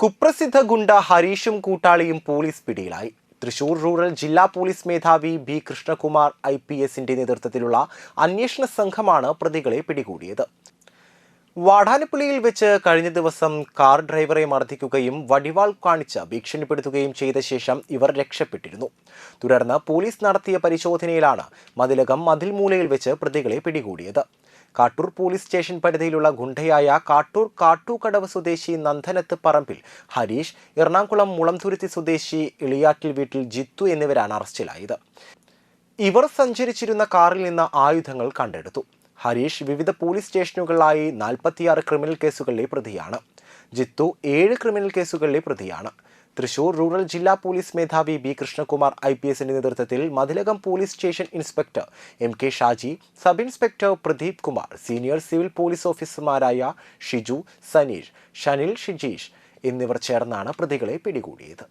കുപ്രസിദ്ധ ഗുണ്ട ഹരീഷും കൂട്ടാളിയും പോലീസ് പിടിയിലായി. തൃശൂർ റൂറൽ ജില്ലാ പോലീസ് മേധാവി ബി കൃഷ്ണകുമാർ ഐ പി എസിന്റെ നേതൃത്വത്തിലുള്ള അന്വേഷണ സംഘമാണ് പ്രതികളെ പിടികൂടിയത്. വാടാനപ്പള്ളിയിൽ വെച്ച് കഴിഞ്ഞ ദിവസം കാർ ഡ്രൈവറെ മർദ്ദിക്കുകയും വടിവാൾ കാണിച്ച് ഭീഷണിപ്പെടുത്തുകയും ചെയ്ത ശേഷം ഇവർ രക്ഷപ്പെട്ടിരുന്നു. തുടർന്ന് പോലീസ് നടത്തിയ പരിശോധനയിലാണ് മതിലകം മതിൽമൂലയിൽ വെച്ച് പ്രതികളെ പിടികൂടിയത്. കാട്ടൂർ പോലീസ് സ്റ്റേഷൻ പരിധിയിലുള്ള ഗുണ്ടയായ കാട്ടൂർ കാട്ടൂക്കടവ് സ്വദേശി നന്ദനത്ത് പറമ്പിൽ ഹരീഷ് എറണാകുളം മുളംതുരുത്തി സ്വദേശി ഇളിയാട്ടിൽ വീട്ടിൽ ജിത്തു എന്നിവരാണ് അറസ്റ്റിലായത്. ഇവർ സഞ്ചരിച്ചിരുന്ന കാറിൽ നിന്ന് ആയുധങ്ങൾ കണ്ടെടുത്തു. ഹരീഷ് വിവിധ പോലീസ് സ്റ്റേഷനുകളിലായി നാൽപ്പത്തിയാറ് ക്രിമിനൽ കേസുകളിലെ പ്രതിയാണ്. ജിത്തു ഏഴ് ക്രിമിനൽ കേസുകളിലെ പ്രതിയാണ്. തൃശൂർ റൂറൽ ജില്ലാ പോലീസ് മേധാവി ബി കൃഷ്ണകുമാർ ഐ പി എസിന്റെ നേതൃത്വത്തിൽ Mathilakam police station inspector M K Shaji sub inspector Pradeep Kumar senior civil police ഓഫീസർമാരായ ഷിജു സനീഷ് ഷനിൽ ഷിജീഷ് എന്നിവർ ചേർന്നാണ് പ്രതികളെ പിടികൂടിയത്.